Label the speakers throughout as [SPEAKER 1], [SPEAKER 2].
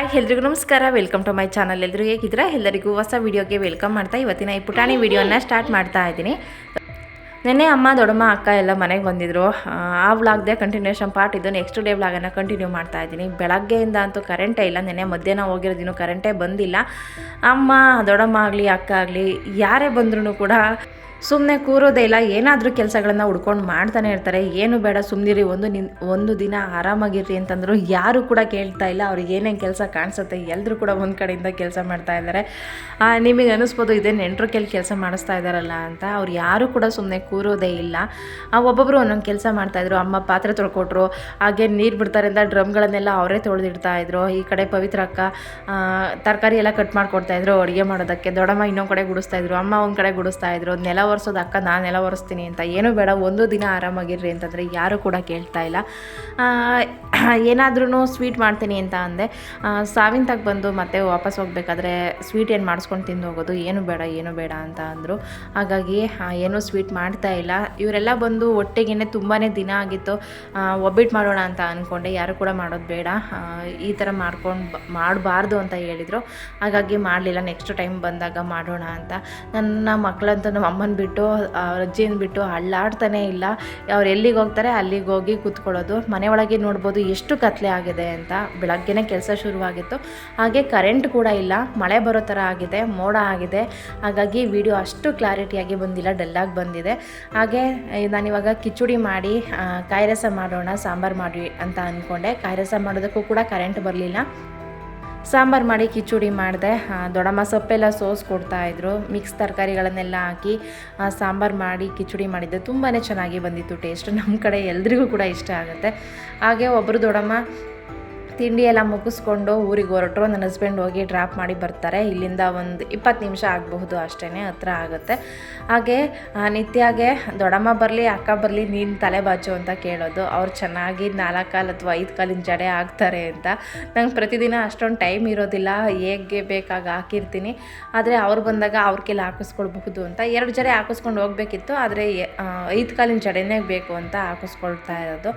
[SPEAKER 1] Hi ಎಲ್ರಿಗೂ ನಮಸ್ಕಾರ. Welcome to my channel ಎಲ್ರಿಗೂ ಹೇಗಿದ್ರೆ ಎಲ್ಲರಿಗೂ ಹೊಸ ವಿಡಿಯೋಗೆ ವೆಲ್ಕಮ್ ಮಾಡ್ತಾ ಇವತ್ತಿನ ಈ ಪುಟಾಣಿ ವಿಡಿಯೋನ ಸ್ಟಾರ್ಟ್ ಮಾಡ್ತಾ ಇದ್ದೀನಿ. ನೆನ್ನೆ ಅಮ್ಮ ದೊಡ್ಡಮ್ಮ ಅಕ್ಕ ಎಲ್ಲ ಮನೆಗೆ ಬಂದಿದ್ರು. ಆ, ವ್ಲಾಗ್ದೇ ಕಂಟಿನ್ಯೂಷನ್ ಪಾರ್ಟ್ ಇದು. ನೆಕ್ಸ್ಟ್ ಡೇ ವ್ಲಾಗನ್ನು ಕಂಟಿನ್ಯೂ ಮಾಡ್ತಾ ಇದ್ದೀನಿ. ಬೆಳಗ್ಗೆಯಿಂದ ಅಂತೂ ಕರೆಂಟೇ ಇಲ್ಲ. ನೆನ್ನೆ ಮಧ್ಯಾಹ್ನ ಹೋಗಿರೋದಿನ್ನು ಕರೆಂಟೇ ಬಂದಿಲ್ಲ. ಅಮ್ಮ ದೊಡ್ಡಮ್ಮ ಆಗಲಿ ಅಕ್ಕ ಆಗಲಿ ಯಾರೇ ಬಂದ್ರೂ ಕೂಡ ಸುಮ್ಮನೆ ಕೂರೋದೇ ಇಲ್ಲ, ಏನಾದರೂ ಕೆಲಸಗಳನ್ನು ಹುಡ್ಕೊಂಡು ಮಾಡ್ತಾನೆ ಇರ್ತಾರೆ. ಏನು ಬೇಡ ಸುಮ್ಮನಿರಿ ಒಂದು ನಿನ್, ಒಂದು ದಿನ ಆರಾಮಾಗಿರ್ರಿ ಅಂತಂದರು ಯಾರು ಕೂಡ ಕೇಳ್ತಾ ಇಲ್ಲ, ಅವ್ರಿಗೆ ಏನೇನು ಕೆಲಸ ಕಾಣಿಸುತ್ತೆ ಎಲ್ಲರೂ ಕೂಡ ಒಂದು ಕಡೆಯಿಂದ ಕೆಲಸ ಮಾಡ್ತಾ ಇದ್ದಾರೆ. ನಿಮಗೆ ಅನಿಸ್ಬೋದು ಇದೇ ನೆಂಟರು ಕೆಲ ಕೆಲಸ ಮಾಡಿಸ್ತಾ ಇದ್ದಾರಲ್ಲ ಅಂತ, ಅವ್ರು ಯಾರು ಕೂಡ ಸುಮ್ಮನೆ ಕೂರೋದೇ ಇಲ್ಲ. ಒಬ್ಬೊಬ್ಬರು ಒಂದೊಂದು ಕೆಲಸ ಮಾಡ್ತಾಯಿದ್ರು ಅಮ್ಮ ಪಾತ್ರೆ ತೊಳ್ಕೊಟ್ರು, ಹಾಗೆ ನೀರು ಬಿಡ್ತಾರೆ ಅಂತ ಡ್ರಮ್ಗಳನ್ನೆಲ್ಲ ಅವರೇ ತೊಳೆದಿಡ್ತಾ ಇದ್ರು. ಈ ಕಡೆ ಪವಿತ್ರ ಅಕ್ಕ ತರಕಾರಿ ಎಲ್ಲ ಕಟ್ ಮಾಡ್ಕೊಡ್ತಾ ಇದ್ರು, ಅಡುಗೆ ಮಾಡೋದಕ್ಕೆ. ದೊಡ್ಡಮ್ಮ ಇನ್ನೊಂದು ಕಡೆ ಗುಡಿಸ್ತಾ ಇದ್ರು, ಅಮ್ಮ ಒಂದು ಕಡೆ ಗುಡಿಸ್ತಾ ಇದ್ರು, ನೆಲ ಒರೆಸೋದು ಅಕ್ಕ ನಾನು ನೆಲ ಒರೆಸ್ತೀನಿ ಅಂತ. ಏನೂ ಬೇಡ, ಒಂದು ದಿನ ಆರಾಮಾಗಿರ್ರಿ ಅಂತಂದರೆ ಯಾರು ಕೂಡ ಕೇಳ್ತಾ ಇಲ್ಲ. ಏನಾದ್ರೂ ಸ್ವೀಟ್ ಮಾಡ್ತೀನಿ ಅಂತ ಅಂದೆ. ಸಾವಿನ ಬಂದು ಮತ್ತೆ ವಾಪಸ್ ಹೋಗಬೇಕಾದ್ರೆ ಸ್ವೀಟ್ ಏನು ಮಾಡಿಸ್ಕೊಂಡು ತಿಂದು ಹೋಗೋದು, ಏನು ಬೇಡ ಏನು ಬೇಡ ಅಂತ ಅಂದರು. ಹಾಗಾಗಿ ಏನೂ ಸ್ವೀಟ್ ಮಾಡ್ತಾ ಇಲ್ಲ. ಇವರೆಲ್ಲ ಬಂದು ಒಟ್ಟಿಗೆ ತುಂಬಾ ದಿನ ಆಗಿತ್ತು. ಒಬ್ಬಿಟ್ಟು ಮಾಡೋಣ ಅಂತ ಅಂದ್ಕೊಂಡೆ ಯಾರು ಕೂಡ ಮಾಡೋದು ಬೇಡ. ಈ ಥರ ಮಾಡ್ಕೊಂಡು ಮಾಡಬಾರ್ದು ಅಂತ ಹೇಳಿದರು. ಹಾಗಾಗಿ ಮಾಡಲಿಲ್ಲ. ನೆಕ್ಸ್ಟ್ ಟೈಮ್ ಬಂದಾಗ ಮಾಡೋಣ ಅಂತ. ನನ್ನ ಮಕ್ಕಳಂತೂ ನಮ್ಮ ಅಮ್ಮನ ಬಿಟ್ಟು ಅಜ್ಜಿನ ಬಿಟ್ಟು ಅಳ್ಳಾಡ್ತಾನೆ ಇಲ್ಲ. ಅವ್ರು ಎಲ್ಲಿಗೆ ಹೋಗ್ತಾರೆ ಅಲ್ಲಿಗೆ ಹೋಗಿ ಕೂತ್ಕೊಳ್ಳೋದು. ಮನೆ ಒಳಗೆ ನೋಡ್ಬೋದು ಎಷ್ಟು ಕತ್ಲೆ ಆಗಿದೆ ಅಂತ ಬೆಳಗ್ಗೆನೇ ಕೆಲಸ ಶುರುವಾಗಿತ್ತು. ಹಾಗೆ ಕರೆಂಟ್ ಕೂಡ ಇಲ್ಲ. ಮಳೆ ಬರೋ ಥರ ಆಗಿದೆ, ಮೋಡ ಆಗಿದೆ. ಹಾಗಾಗಿ ವಿಡಿಯೋ ಅಷ್ಟು ಕ್ಲಾರಿಟಿಯಾಗಿ ಬಂದಿಲ್ಲ ಡಲ್ಲಾಗಿ ಬಂದಿದೆ. ಹಾಗೆ ನಾನಿವಾಗ ಕಿಚುಡಿ ಮಾಡಿ ಕಾಯಿ ರಸ ಮಾಡೋಣ, ಸಾಂಬಾರು ಮಾಡಿ ಅಂತ ಅಂದ್ಕೊಂಡೆ. ಕಾಯಿ ರಸ ಮಾಡೋದಕ್ಕೂ ಕೂಡ ಕರೆಂಟ್ ಬರಲಿಲ್ಲ. ಸಾಂಬಾರು ಮಾಡಿ ಕಿಚುಡಿ ಮಾಡಿದೆ. ದೊಡಮ್ಮ ಸೊಪ್ಪೆಲ್ಲ ಸೋಸ್ ಕೊಡ್ತಾಯಿದ್ರು ಮಿಕ್ಸ್ ತರಕಾರಿಗಳನ್ನೆಲ್ಲ ಹಾಕಿ ಸಾಂಬಾರು ಮಾಡಿ ಕಿಚುಡಿ ಮಾಡಿದ್ದೆ. ತುಂಬಾ ಚೆನ್ನಾಗಿ ಬಂದಿತ್ತು ಟೇಸ್ಟ್ ನಮ್ಮ ಕಡೆ ಎಲ್ರಿಗೂ ಕೂಡ ಇಷ್ಟ ಆಗುತ್ತೆ. ಹಾಗೆ ಒಬ್ಬರು ದೊಡ್ಡಮ್ಮ ತಿಂಡಿ ಎಲ್ಲ ಮುಗಿಸ್ಕೊಂಡು ಊರಿಗೆ ಹೊರಟರು, ನನ್ನ ಹಸ್ಬೆಂಡ್ ಹೋಗಿ ಡ್ರಾಪ್ ಮಾಡಿ ಬರ್ತಾರೆ. ಇಲ್ಲಿಂದ ಒಂದು ಇಪ್ಪತ್ತು ನಿಮಿಷ ಆಗಬಹುದು ಅಷ್ಟೇ ಹತ್ರ ಆಗುತ್ತೆ. ಹಾಗೆ ನಿತ್ಯಾಗೆ, ದೊಡ್ಡಮ್ಮ ಬರಲಿ, ಅಕ್ಕ ಬರಲಿ, ನೀನು ತಲೆ ಬಾಚು ಅಂತ ಕೇಳೋದು. ಅವ್ರು ಚೆನ್ನಾಗಿ ನಾಲ್ಕು ಕಾಲು ಅಥವಾ ಐದು ಕಾಲಿನ ಜಡೆ ಆಗ್ತಾರೆ ಅಂತ. ನಂಗೆ ಪ್ರತಿದಿನ ಅಷ್ಟೊಂದು ಟೈಮ್ ಇರೋದಿಲ್ಲ. ಹೇಗೆ ಬೇಕಾಗ ಹಾಕಿರ್ತೀನಿ. ಆದರೆ ಅವ್ರು ಬಂದಾಗ ಅವ್ರ ಕೆಲ ಹಾಕಿಸ್ಕೊಳ್ಬಹುದು ಅಂತ. ಎರಡು ಜಡೆ ಹಾಕಿಸ್ಕೊಂಡು ಹೋಗ್ಬೇಕಿತ್ತು. ಆದರೆ ಐದು ಕಾಲಿನ ಜಡೆನೇ ಬೇಕು ಅಂತ ಹಾಕಿಸ್ಕೊಳ್ತಾ ಇರೋದು.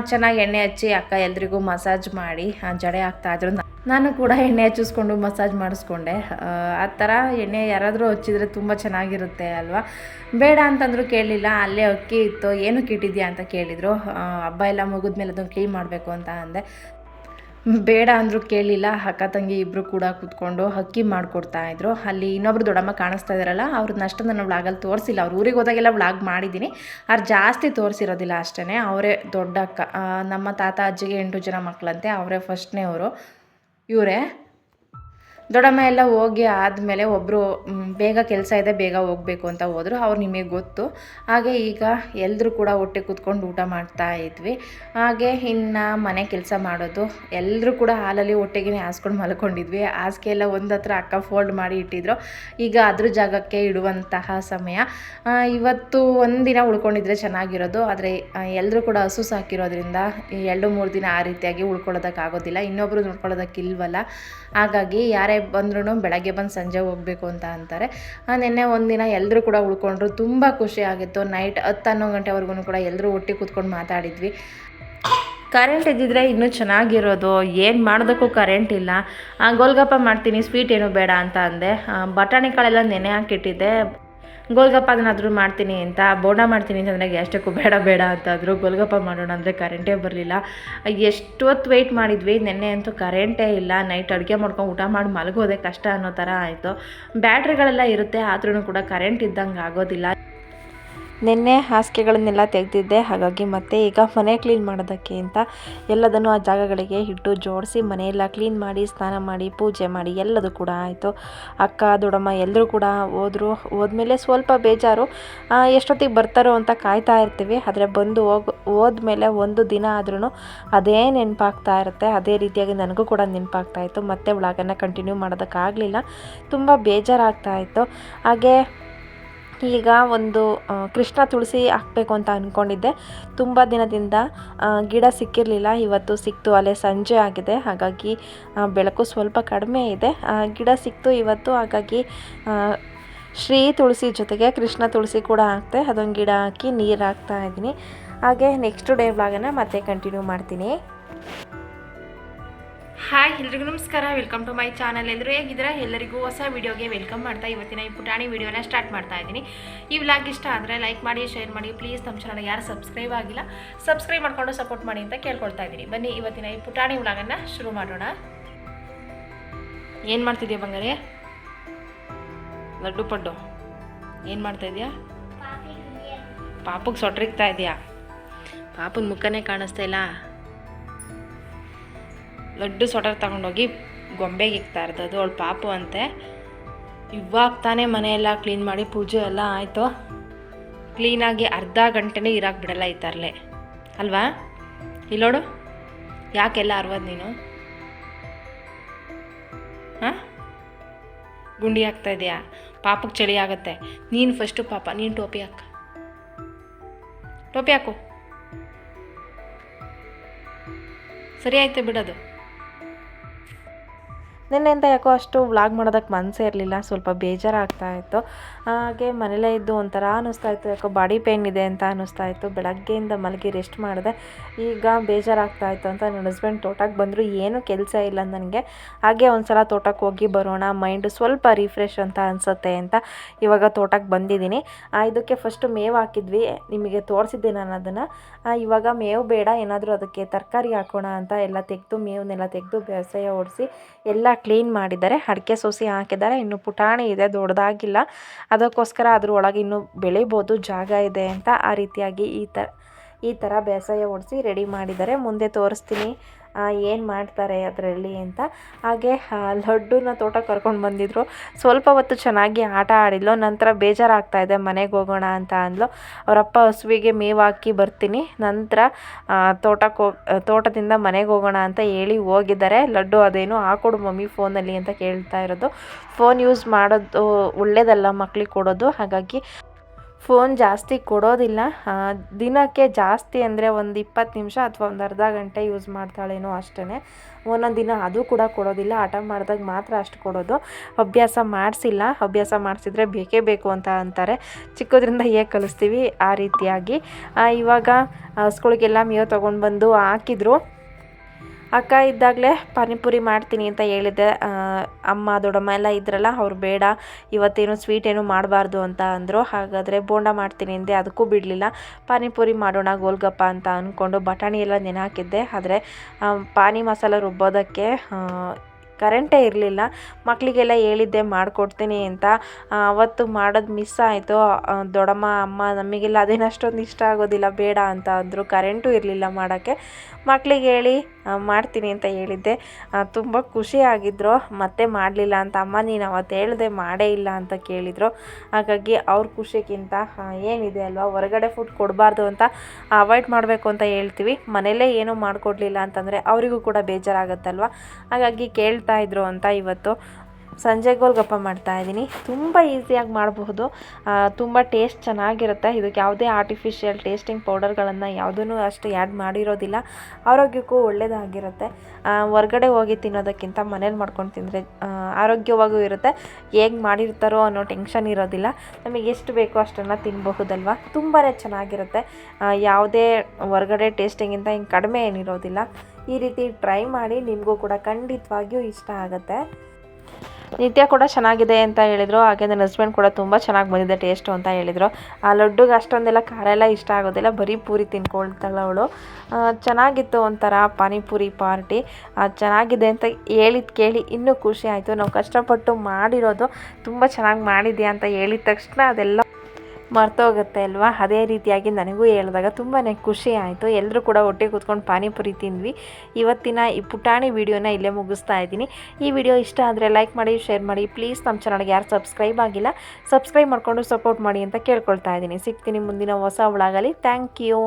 [SPEAKER 1] ಚೆನ್ನಾಗಿ ಎಣ್ಣೆ ಹಚ್ಚಿ ಅಕ್ಕ ಎಲ್ರಿಗೂ ಮಸಾಜ್ ಮಾಡಿ ಜಡೆ ಇದ್ರು. ನಾನು ಕೂಡ ಎಣ್ಣೆ ಹಚ್ಚಿಸ್ಕೊಂಡು ಮಸಾಜ್ ಮಾಡಿಸ್ಕೊಂಡೆ. ಆ, ಆ ಥರ ಎಣ್ಣೆ ಯಾರಾದರೂ ಹಚ್ಚಿದ್ರೆ ತುಂಬ ಚೆನ್ನಾಗಿರುತ್ತೆ ಅಲ್ವಾ? ಬೇಡ ಅಂತಂದರೂ ಕೇಳಲಿಲ್ಲ ಅಲ್ಲೇ ಅಕ್ಕಿ ಇತ್ತು ಏನಕ್ಕೆ ಇಟ್ಟಿದ್ಯಾ ಅಂತ ಕೇಳಿದರು. ಹಬ್ಬ ಎಲ್ಲ ಮುಗಿದ್ಮೇಲೆ ಅದನ್ನು ಕ್ಲೀನ್ ಮಾಡಬೇಕು ಅಂತ ಅಂದೆ. ಬೇಡ ಅಂದರೂ ಕೇಳಲಿಲ್ಲ ಅಕ್ಕ ತಂಗಿ ಇಬ್ಬರು ಕೂಡ ಕೂತ್ಕೊಂಡು ಅಕ್ಕಿ ಮಾಡಿಕೊಡ್ತಾ ಇದ್ರು. ಅಲ್ಲಿ ಇನ್ನೊಬ್ರು ದೊಡ್ಡಮ್ಮ ಕಾಣಿಸ್ತಾ ಇದ್ದಾರಲ್ಲ ಅವ್ರನ್ನ ಅಷ್ಟು ನಾನು ವ್ಲಾಗಲ್ಲಿ ತೋರಿಸಿಲ್ಲ. ಅವ್ರ ಊರಿಗೆ ಹೋದಾಗೆಲ್ಲ ವ್ಲಾಗ್ ಮಾಡಿದ್ದೀನಿ. ಅವ್ರು ಜಾಸ್ತಿ ತೋರಿಸಿರೋದಿಲ್ಲ ಅಷ್ಟೇ ಅವರೇ ದೊಡ್ಡ ಅಕ್ಕ ನಮ್ಮ ತಾತ, ಅಜ್ಜಿಗೆ ಎಂಟು ಜನ ಮಕ್ಕಳಂತೆ ಅವರೇ ಫಸ್ಟ್ನೇ ಅವರು ಇವರೇ ದೊಡ್ಡಮ್ಮ ಎಲ್ಲ ಹೋಗಿ ಆದಮೇಲೆ ಒಬ್ಬರು ಬೇಗ ಕೆಲಸ ಇದೆ, ಬೇಗ ಹೋಗಬೇಕು ಅಂತ ಹೋದರು. ಅವ್ರು ನಿಮಗೆ ಗೊತ್ತು. ಹಾಗೆ ಈಗ ಎಲ್ಲರೂ ಕೂಡ ಹೊಟ್ಟೆ ಕೂತ್ಕೊಂಡು ಊಟ ಮಾಡ್ತಾ ಇದ್ವಿ. ಹಾಗೆ ಇನ್ನು ಮನೆ ಕೆಲಸ ಮಾಡೋದು. ಎಲ್ಲರೂ ಕೂಡ ಹಾಲಲ್ಲಿ ಹೊಟ್ಟೆಗೆ ಹಾಸ್ಕೊಂಡು ಮಲ್ಕೊಂಡಿದ್ವಿ. ಹಾಸಿಗೆ ಎಲ್ಲ ಒಂದು ಹತ್ರ ಅಕ್ಕ ಫೋಲ್ಡ್ ಮಾಡಿ ಇಟ್ಟಿದ್ರು. ಈಗ ಅದ್ರ ಜಾಗಕ್ಕೆ ಇಡುವಂತಹ ಸಮಯ. ಇವತ್ತು ಒಂದಿನ ಉಳ್ಕೊಂಡಿದ್ರೆ ಚೆನ್ನಾಗಿರೋದು. ಆದರೆ ಎಲ್ಲರೂ ಕೂಡ ಹಸು ಸಾಕಿರೋದ್ರಿಂದ ಎರಡು ಮೂರು ದಿನ ಆ ರೀತಿಯಾಗಿ ಉಳ್ಕೊಳ್ಳೋದಕ್ಕಾಗೋದಿಲ್ಲ. ಇನ್ನೊಬ್ಬರು ನೋಡ್ಕೊಳ್ಳೋದಕ್ಕಿಲ್ವಲ್ಲ. ಹಾಗಾಗಿ ಯಾರೇ ಬಂದ್ರೂ ಬೆಳಗ್ಗೆ ಬಂದು ಸಂಜೆ ಹೋಗಬೇಕು ಅಂತ ಅಂತಾರೆ. ನಿನ್ನೆ ಒಂದಿನ ಎಲ್ಲರೂ ಕೂಡ ಉಳ್ಕೊಂಡ್ರು. ತುಂಬ ಖುಷಿ ಆಗಿತ್ತು. ನೈಟ್ ಹತ್ತು ಹನ್ನೊಂದು ಗಂಟೆವರೆಗೂ ಕೂಡ ಎಲ್ಲರೂ ಒಟ್ಟಿಗೆ ಕೂತ್ಕೊಂಡು ಮಾತಾಡಿದ್ವಿ. ಕರೆಂಟ್ ಇದ್ದಿದ್ರೆ ಇನ್ನೂ ಚೆನ್ನಾಗಿರೋದು. ಏನು ಮಾಡೋದಕ್ಕೂ ಕರೆಂಟ್ ಇಲ್ಲ. ಗೋಲ್ಗಪ್ಪ ಮಾಡ್ತೀನಿ. ಸ್ವೀಟ್ ಏನು ಬೇಡ ಅಂತ ಅಂದೆ. ಬಟಾಣಿ ಕಾಳೆಲ್ಲ ನೆನೆ ಹಾಕಿಟ್ಟಿದ್ದೆ. ಗೋಲ್ಗಪ್ಪ ಅದನ್ನಾದರೂ ಮಾಡ್ತೀನಿ ಅಂತ, ಬೋಂಡ ಮಾಡ್ತೀನಿ ಅಂತಂದರೆ ಎಷ್ಟಕ್ಕೂ ಬೇಡ ಬೇಡ ಅಂತಂದರು ಗೋಲ್ಗಪ್ಪ ಮಾಡೋಣ ಅಂದರೆ ಕರೆಂಟೇ ಬರಲಿಲ್ಲ. ಎಷ್ಟೊತ್ತು ವೆಯ್ಟ್ ಮಾಡಿದ್ವಿ, ನಿನ್ನೆ ಅಂತೂ ಕರೆಂಟೇ ಇಲ್ಲ ನೈಟ್ ಅಡುಗೆ ಮಾಡ್ಕೊಂಡು ಊಟ ಮಾಡಿ ಮಲಗೋದೆ ಕಷ್ಟ ಅನ್ನೋ ಥರ ಆಯಿತು. ಬ್ಯಾಟ್ರಿಗಳೆಲ್ಲ ಇರುತ್ತೆ ಆದ್ರೂ ಕೂಡ ಕರೆಂಟ್ ಇದ್ದಂಗೆ ಆಗೋದಿಲ್ಲ. ನಿನ್ನೆ ಹಾಸಿಗೆಗಳನ್ನೆಲ್ಲ ತೆಗೆದಿದ್ದೆ. ಹಾಗಾಗಿ ಮತ್ತೆ ಈಗ ಮನೆ ಕ್ಲೀನ್ ಮಾಡೋದಕ್ಕೆ ಅಂತ ಎಲ್ಲದನ್ನು ಆ ಜಾಗಗಳಿಗೆ ಇಟ್ಟು ಜೋಡಿಸಿ ಮನೆಯೆಲ್ಲ ಕ್ಲೀನ್ ಮಾಡಿ, ಸ್ನಾನ ಮಾಡಿ, ಪೂಜೆ ಮಾಡಿ ಎಲ್ಲದೂ ಕೂಡ ಆಯಿತು. ಅಕ್ಕ, ದೊಡ್ಡಮ್ಮ ಎಲ್ಲರೂ ಕೂಡ ಹೋದರು. ಹೋದ್ಮೇಲೆ ಸ್ವಲ್ಪ ಬೇಜಾರು ಎಷ್ಟೊತ್ತಿಗೆ ಬರ್ತಾರೋ ಅಂತ ಕಾಯ್ತಾ ಇರ್ತೀವಿ. ಆದರೆ ಬಂದು ಹೋಗ್, ಹೋದ್ಮೇಲೆ ಒಂದು ದಿನ ಆದ್ರೂ ಅದೇ ನೆನಪಾಗ್ತಾ ಇರುತ್ತೆ. ಅದೇ ರೀತಿಯಾಗಿ ನನಗೂ ಕೂಡ ನೆನಪಾಗ್ತಾ ಇತ್ತು. ಮತ್ತೆ ವ್ಲಾಗನ್ನು ಕಂಟಿನ್ಯೂ ಮಾಡೋದಕ್ಕಾಗಲಿಲ್ಲ. ತುಂಬ ಬೇಜಾರಾಗ್ತಾ ಇತ್ತು. ಹಾಗೆ ಈಗ ಒಂದು ಕೃಷ್ಣ ತುಳಸಿ ಹಾಕಬೇಕು ಅಂತ ಅಂದ್ಕೊಂಡಿದ್ದೆ ತುಂಬ ದಿನದಿಂದ ಗಿಡ ಸಿಕ್ಕಿರಲಿಲ್ಲ. ಇವತ್ತು ಸಿಕ್ತು, ಅಲ್ಲೇ ಸಂಜೆ ಆಗಿದೆ. ಹಾಗಾಗಿ ಬೆಳಕು ಸ್ವಲ್ಪ ಕಡಿಮೆ ಇದೆ. ಗಿಡ ಸಿಕ್ತು ಇವತ್ತು. ಹಾಗಾಗಿ ಶ್ರೀ ತುಳಸಿ ಜೊತೆಗೆ ಕೃಷ್ಣ ತುಳಸಿ ಕೂಡ ಹಾಕ್ತೆ. ಅದೊಂದು ಗಿಡ ಹಾಕಿ ನೀರು ಹಾಕ್ತಾ ಇದ್ದೀನಿ. ಹಾಗೆ ನೆಕ್ಸ್ಟ್ ಡೇ ವ್ಲಾಗನ್ನು ಮತ್ತೆ ಕಂಟಿನ್ಯೂ ಮಾಡ್ತೀನಿ. ಹಾಯ್ ಎಲ್ರಿಗೂ ನಮಸ್ಕಾರ. ವೆಲ್ಕಮ್ ಟು ಮೈ ಚಾನಲ್ ಎಲ್ಲರೂ ಹೇಗಿದ್ದೀರಾ? ಎಲ್ಲರಿಗೂ ಹೊಸ ವಿಡಿಯೋಗೆ ವೆಲ್ಕಮ್ ಮಾಡ್ತಾ ಇವತ್ತಿನ ಈ ಪುಟಾಣಿ ವಿಡಿಯೋನ ಸ್ಟಾರ್ಟ್ ಮಾಡ್ತಾ ಇದ್ದೀನಿ. ಈ ವ್ಲಾಗ್ ಇಷ್ಟ ಆದರೆ ಲೈಕ್ ಮಾಡಿ ಶೇರ್ ಮಾಡಿ. ಪ್ಲೀಸ್ ನಮ್ಮ ಚಾನಲ್ ಯಾರು ಸಬ್ಸ್ಕ್ರೈಬ್ ಆಗಿಲ್ಲ ಸಬ್ಸ್ಕ್ರೈಬ್ ಮಾಡಿಕೊಂಡು ಸಪೋರ್ಟ್ ಮಾಡಿ ಅಂತ ಕೇಳ್ಕೊಳ್ತಾ ಇದ್ದೀನಿ. ಬನ್ನಿ ಇವತ್ತಿನ ಈ ಪುಟಾಣಿ ವ್ಲಾಗನ್ನು ಶುರು ಮಾಡೋಣ. ಏನು ಮಾಡ್ತಿದ್ಯಾ ಬಂಗಾರೆ ಲಡ್ಡು ಪಡ್ಡು. ಏನು ಮಾಡ್ತಾ ಇದೆಯಾ? ಪಾಪಗೆ ಸೊಟ್ರಿಗ್ತಾ ಇದೆಯಾ? ಪಾಪನ ಮುಖನೇ ಕಾಣಿಸ್ತಾ ಇಲ್ಲ. ಲಡ್ಡು ಸ್ವೆಟರ್ ತಗೊಂಡೋಗಿ ಗೊಂಬೆಗೆ ಇಕ್ತಾ ಅದು ಅವಳು ಪಾಪು ಅಂತೆ. ಇವಾಗ ತಾನೇ ಮನೆಯೆಲ್ಲ ಕ್ಲೀನ್ ಮಾಡಿ ಪೂಜೆ ಎಲ್ಲ ಆಯಿತು. ಕ್ಲೀನಾಗಿ ಅರ್ಧ ಗಂಟೆನೇ ಇರಾಕ್ ಬಿಡಲ್ಲ ಈ ತರಲೆ. ಅಲ್ವಾ? ಇಲ್ಲೋಡು ಯಾಕೆಲ್ಲ ಅರ್ವದು ನೀನು? ಹಾಂ? ಗುಂಡಿ ಹಾಕ್ತಾ ಇದೆಯಾ? ಪಾಪಕ್ಕೆ ಚಳಿ ಆಗುತ್ತೆ. ನೀನು ಫಸ್ಟು ಪಾಪ, ನೀನು ಟೋಪಿ ಹಾಕ. ಟೋಪಿ ಹಾಕು. ಸರಿ ಆಯ್ತು ಬಿಡೋದು. ನಿನ್ನೆಯಿಂದ ಯಾಕೋ ಅಷ್ಟು ವ್ಲಾಗ್ ಮಾಡೋದಕ್ಕೆ ಮನಸ್ಸೇ ಇರಲಿಲ್ಲ, ಸ್ವಲ್ಪ ಬೇಜಾರಾಗ್ತಾ ಇತ್ತು. ಹಾಗೆ ಮನೇಲೇ ಇದ್ದು ಒಂಥರ ಅನ್ನಿಸ್ತಾ ಇತ್ತು, ಯಾಕೋ ಬಾಡಿ ಪೇನ್ ಇದೆ ಅಂತ ಅನ್ನಿಸ್ತಾ ಇತ್ತು. ಬೆಳಗ್ಗೆಯಿಂದ ಮಲಗಿ ರೆಸ್ಟ್ ಮಾಡಿದೆ. ಈಗ ಬೇಜಾರಾಗ್ತಾ ಇತ್ತು ಅಂತ ನನ್ನ ಹಸ್ಬೆಂಡ್ ತೋಟಕ್ಕೆ ಬಂದರು. ಏನೂ ಕೆಲಸ ಇಲ್ಲ ನನಗೆ. ಹಾಗೆ ಒಂದು ಸಲ ತೋಟಕ್ಕೆ ಹೋಗಿ ಬರೋಣ ಮೈಂಡು ಸ್ವಲ್ಪ ರಿಫ್ರೆಶ್ ಅಂತ ಅನಿಸುತ್ತೆ ಅಂತ ಇವಾಗ ತೋಟಕ್ಕೆ ಬಂದಿದ್ದೀನಿ. ಇದಕ್ಕೆ ಫಸ್ಟು ಮೇವು ಹಾಕಿದ್ವಿ. ನಿಮಗೆ ತೋರಿಸಿದ್ದೆ ನಾನು ಅದನ್ನು. ಇವಾಗ ಮೇವು ಬೇಡ, ಏನಾದರೂ ಅದಕ್ಕೆ ತರಕಾರಿ ಹಾಕೋಣ ಅಂತ ಎಲ್ಲ ತೆಗೆದು ಮೇವನ್ನೆಲ್ಲ ತೆಗೆದು ಬೇಸಾಯ ಓಡಿಸಿ ಎಲ್ಲ ಕ್ಲೀನ್ ಮಾಡಿದ್ದಾರೆ. ಅಡಿಕೆ ಸೋಸಿ ಹಾಕಿದ್ದಾರೆ. ಇನ್ನು ಪುಟಾಣಿ ಇದೆ, ದೊಡ್ಡದಾಗಿಲ್ಲ. ಅದಕ್ಕೋಸ್ಕರ ಅದ್ರ ಒಳಗೆ ಇನ್ನೂ ಬೆಳಿಬೋದು, ಜಾಗ ಇದೆ ಅಂತ ಆ ರೀತಿಯಾಗಿ ಈ ಥರ ಈ ಥರ ಬೇಸಾಯ ಓಡಿಸಿ ರೆಡಿ ಮಾಡಿದ್ದಾರೆ. ಮುಂದೆ ತೋರಿಸ್ತೀನಿ. ಏನು ಮಾಡ್ತಾರೆ ಅದರಲ್ಲಿ ಅಂತ. ಹಾಗೆ ಲಡ್ಡುನ ತೋಟಕ್ಕೆ ಕರ್ಕೊಂಡು ಬಂದಿದ್ರು. ಸ್ವಲ್ಪ ಹೊತ್ತು ಚೆನ್ನಾಗಿ ಆಟ ಆಡಿದ್ಲು. ನಂತರ ಬೇಜಾರಾಗ್ತಾ ಇದೆ, ಮನೆಗೆ ಹೋಗೋಣ ಅಂತ ಅಂದ್ಲು. ಅವರಪ್ಪ ಹಸುವಿಗೆ ಮೇವು ಹಾಕಿ ಬರ್ತೀನಿ. ನಂತರ ತೋಟಕ್ಕೆ ತೋಟದಿಂದ ಮನೆಗೆ ಹೋಗೋಣ ಅಂತ ಹೇಳಿ ಹೋಗಿದ್ದಾರೆ. ಲಡ್ಡು ಅದೇನು ಹಾಕೊಡು ಮಮ್ಮಿ ಫೋನಲ್ಲಿ ಅಂತ ಕೇಳ್ತಾ ಇರೋದು. ಫೋನ್ ಯೂಸ್ ಮಾಡೋದು ಒಳ್ಳೇದಲ್ಲ ಮಕ್ಳಿಗೆ ಕೊಡೋದು. ಹಾಗಾಗಿ ಫೋನ್ ಜಾಸ್ತಿ ಕೊಡೋದಿಲ್ಲ. ದಿನಕ್ಕೆ ಜಾಸ್ತಿ ಅಂದರೆ ಒಂದು ಇಪ್ಪತ್ತು ನಿಮಿಷ ಅಥವಾ ಒಂದು ಅರ್ಧ ಗಂಟೆ ಯೂಸ್ ಮಾಡ್ತಾಳೇನೋ ಅಷ್ಟೇ ಒಂದೊಂದು ದಿನ ಅದು ಕೂಡ ಕೊಡೋದಿಲ್ಲ. ಆಟ ಮಾಡಿದಾಗ ಮಾತ್ರ ಅಷ್ಟು ಕೊಡೋದು. ಅಭ್ಯಾಸ ಮಾಡಿಸಿಲ್ಲ. ಅಭ್ಯಾಸ ಮಾಡಿಸಿದ್ರೆ ಬೇಕೇ ಬೇಕು ಅಂತ ಅಂತಾರೆ. ಚಿಕ್ಕದ್ರಿಂದ ಹೇಗೆ ಕಲಿಸ್ತೀವಿ ಆ ರೀತಿಯಾಗಿ. ಇವಾಗ ಹಸ್ಗಳಿಗೆಲ್ಲ ಮೇವು ತೊಗೊಂಡು ಬಂದು ಹಾಕಿದ್ರು. ಅಕ್ಕ ಇದ್ದಾಗಲೇ ಪಾನಿಪುರಿ ಮಾಡ್ತೀನಿ ಅಂತ ಹೇಳಿದ್ದೆ. ಅಮ್ಮ, ದೊಡ್ಡಮ್ಮ ಎಲ್ಲ ಇದ್ರಲ್ಲ, ಅವ್ರು ಬೇಡ, ಇವತ್ತೇನು ಸ್ವೀಟ್ ಏನು ಮಾಡಬಾರ್ದು ಅಂತ ಅಂದರು. ಹಾಗಾದರೆ ಬೋಂಡ ಮಾಡ್ತೀನಿ ಅಂದೆ, ಅದಕ್ಕೂ ಬಿಡಲಿಲ್ಲ. ಪಾನಿಪುರಿ ಮಾಡೋಣ ಗೋಲ್ಗಪ್ಪ ಅಂತ ಅಂದ್ಕೊಂಡು ಬಟಾಣಿ ಎಲ್ಲ ನೆನೆ ಹಾಕಿದ್ದೆ ಆದರೆ ಪಾನಿ ಮಸಾಲ ರುಬ್ಬೋದಕ್ಕೆ ಕರೆಂಟೇ ಇರಲಿಲ್ಲ. ಮಕ್ಕಳಿಗೆಲ್ಲ ಹೇಳಿದ್ದೆ ಮಾಡಿಕೊಡ್ತೀನಿ ಅಂತ. ಅವತ್ತು ಮಾಡೋದು ಮಿಸ್ ಆಯಿತು. ದೊಡ್ಡಮ್ಮ, ಅಮ್ಮ ನಮಗೆಲ್ಲ ಅದೇನು ಅಷ್ಟೊಂದು ಇಷ್ಟ ಆಗೋದಿಲ್ಲ, ಬೇಡ ಅಂತ ಅಂದರು. ಕರೆಂಟೂ ಇರಲಿಲ್ಲ ಮಾಡೋಕ್ಕೆ. ಮಕ್ಕಳಿಗೆ ಹೇಳಿ ಮಾಡ್ತೀನಿ ಅಂತ ಹೇಳಿದ್ದೆ. ತುಂಬ ಖುಷಿ ಆಗಿದ್ರು. ಮತ್ತೆ ಮಾಡಲಿಲ್ಲ ಅಂತ. ಅಮ್ಮ, ನೀನು ಅವತ್ತು ಹೇಳಿದೆ ಮಾಡೇ ಇಲ್ಲ ಅಂತ ಕೇಳಿದರು. ಹಾಗಾಗಿ ಅವ್ರ ಖುಷಿಗಿಂತ ಏನಿದೆ ಅಲ್ವಾ, ಹೊರಗಡೆ ಫುಡ್ ಕೊಡಬಾರ್ದು ಅಂತ ಅವಾಯ್ಡ್ ಮಾಡಬೇಕು ಅಂತ ಹೇಳ್ತೀವಿ. ಮನೆಯಲ್ಲೇ ಏನೂ ಮಾಡಿಕೊಡ್ಲಿಲ್ಲ ಅಂತಂದರೆ ಅವರಿಗೂ ಕೂಡ ಬೇಜಾರಾಗುತ್ತಲ್ವ? ಹಾಗಾಗಿ ಕೇಳ್ತಾ ಇದ್ರು ಅಂತ ಇವತ್ತು ಸಂಜೆ ಗೋಲ್ಗಪ್ಪ ಮಾಡ್ತಾ ಇದ್ದೀನಿ. ತುಂಬ ಈಸಿಯಾಗಿ ಮಾಡಬಹುದು. ತುಂಬ ಟೇಸ್ಟ್ ಚೆನ್ನಾಗಿರುತ್ತೆ. ಇದಕ್ಕೆ ಯಾವುದೇ ಆರ್ಟಿಫಿಷಿಯಲ್ ಟೇಸ್ಟಿಂಗ್ ಪೌಡರ್ಗಳನ್ನು ಯಾವುದೂ ಅಷ್ಟು ಆ್ಯಡ್ ಮಾಡಿರೋದಿಲ್ಲ. ಆರೋಗ್ಯಕ್ಕೂ ಒಳ್ಳೆಯದಾಗಿರುತ್ತೆ ಹೊರಗಡೆ ಹೋಗಿ ತಿನ್ನೋದಕ್ಕಿಂತ ಮನೇಲಿ ಮಾಡ್ಕೊಂಡು ತಿಂದರೆ ಆರೋಗ್ಯವಾಗೂ ಇರುತ್ತೆ. ಹೇಗೆ ಮಾಡಿರ್ತಾರೋ ಅನ್ನೋ ಟೆನ್ಷನ್ ಇರೋದಿಲ್ಲ. ನಮಗೆ ಎಷ್ಟು ಬೇಕೋ ಅಷ್ಟನ್ನು ತಿನ್ನಬಹುದಲ್ವ ತುಂಬಾ ಚೆನ್ನಾಗಿರುತ್ತೆ. ಯಾವುದೇ ಹೊರ್ಗಡೆ ಟೇಸ್ಟಿಂಗಿಂತ ಹಿಂಗೆ ಕಡಿಮೆ ಏನಿರೋದಿಲ್ಲ. ಈ ರೀತಿ ಟ್ರೈ ಮಾಡಿ ನಿಮಗೂ ಕೂಡ ಖಂಡಿತವಾಗಿಯೂ ಇಷ್ಟ ಆಗುತ್ತೆ. ನಿತ್ಯ ಕೂಡ ಚೆನ್ನಾಗಿದೆ ಅಂತ ಹೇಳಿದರು. ಹಾಗೆ ನನ್ನ ಹಸ್ಬೆಂಡ್ ಕೂಡ ತುಂಬ ಚೆನ್ನಾಗಿ ಬಂದಿದೆ ಟೇಸ್ಟು ಅಂತ ಹೇಳಿದರು. ಆ ಲಡ್ಡುಗೆ ಅಷ್ಟೊಂದೆಲ್ಲ ಖಾರ ಎಲ್ಲ ಇಷ್ಟ ಆಗೋದಿಲ್ಲ. ಬರೀ ಪೂರಿ ತಿನ್ಕೊಳ್ತಾಳೆ ಅವಳು. ಚೆನ್ನಾಗಿತ್ತು ಒಂಥರ ಪಾನಿಪುರಿ ಪಾರ್ಟಿ ಚೆನ್ನಾಗಿದೆ ಅಂತ ಹೇಳಿದ ಕೇಳಿ ಇನ್ನೂ ಖುಷಿ ಆಯಿತು. ನಾವು ಕಷ್ಟಪಟ್ಟು ಮಾಡಿರೋದು ತುಂಬ ಚೆನ್ನಾಗಿ ಮಾಡಿದ್ಯಾ ಅಂತ ಹೇಳಿದ ತಕ್ಷಣ ಅದೆಲ್ಲ ಮರ್ತೋಗುತ್ತೆ ಅಲ್ವಾ? ಅದೇ ರೀತಿಯಾಗಿ ನನಗೂ ಹೇಳಿದಾಗ ತುಂಬಾ ಖುಷಿ ಆಯಿತು. ಎಲ್ಲರೂ ಕೂಡ ಹೊಟ್ಟೆ ಕೂತ್ಕೊಂಡು ಪಾನಿಪುರಿ ತಿಂದ್ವಿ. ಇವತ್ತಿನ ಈ ಪುಟಾಣಿ ವಿಡಿಯೋನ ಇಲ್ಲೇ ಮುಗಿಸ್ತಾ ಇದ್ದೀನಿ. ಈ ವಿಡಿಯೋ ಇಷ್ಟ ಆದರೆ ಲೈಕ್ ಮಾಡಿ, ಶೇರ್ ಮಾಡಿ. ಪ್ಲೀಸ್ ನಮ್ಮ ಚಾನಲ್ಗೆ ಯಾರು ಸಬ್ಸ್ಕ್ರೈಬ್ ಆಗಿಲ್ಲ, ಸಬ್ಸ್ಕ್ರೈಬ್ ಮಾಡಿಕೊಂಡು ಸಪೋರ್ಟ್ ಮಾಡಿ ಅಂತ ಕೇಳ್ಕೊಳ್ತಾ ಇದ್ದೀನಿ. ಸಿಗ್ತೀನಿ ಮುಂದಿನ ಹೊಸ ಒಳಗಾಗಲಿ ಥ್ಯಾಂಕ್ ಯು.